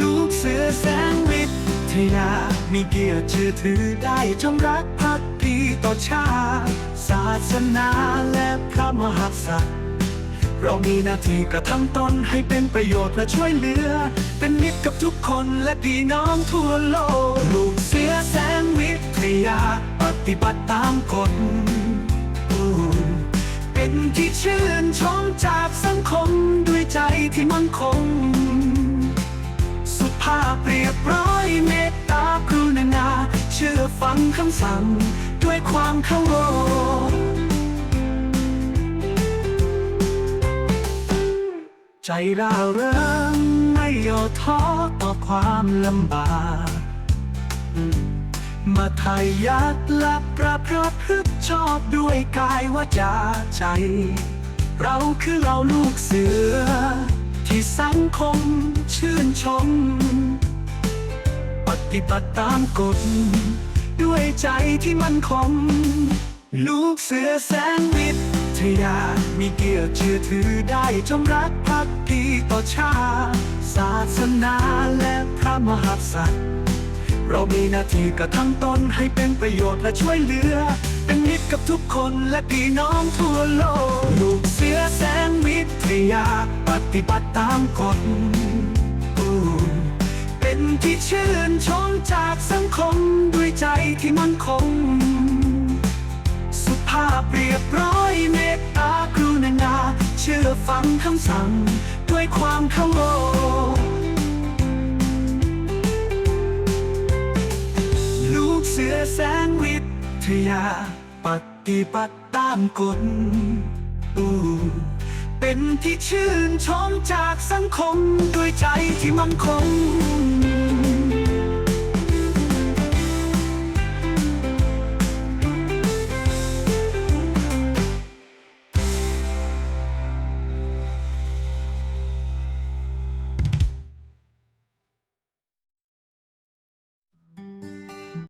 ลูกเสือแสงวิทยา มีเกียรติชื่อถือได้จงรักภักดีต่อชาติศาสนาและพระมหากษัตริย์ เรามีหน้าที่กระทำตนให้เป็นประโยชน์และช่วยเหลือ เป็นมิตรกับทุกคนและพี่น้องทั่วโลก ลูกเสือแสงวิทยา ปฏิบัติตามกฎเป็นที่ชื่นชมจากสังคมด้วยใจที่มั่นคง ยบร้อยเมตตากรุณา เชื่อฟังคำสั่งด้วยความเคารพใจร่าเริงไม่ย่อท้อต่อความลำบากมาไทยยัดและประพฤติชอบด้วยกายวาจาใจ เราคือเราลูกเสือ ที่สังคมชื่นชม ฏิบัติตามกฎ ด้วยใจที่มั่นคง ลูกเสือแสงวิทยา มีเกียรติเชื่อถือได้จงรักภักดีต่อชาติศาสนาและพระมหากษัตริย์ เรามีหน้าที่กระทำตนให้เป็นประโยชน์และช่วยเหลือ เป็นมิตรกับทุกคนและพี่น้องทั่วโลก ลูกเสือแสงวิทยา ปฏิบัติตามกฎเป็นที่เชื่นชม จากสังคมด้วยใจที่มั่นคง สุภาพเรียบร้อยเมตตากรุณา เชื่อฟังคำสั่งด้วยความเคารพลูกเสือแสงวิทยา ปฏิบัติตามกฎอู้เป็นที่ชื่นชมจากสังคมด้วยใจที่มั่นคง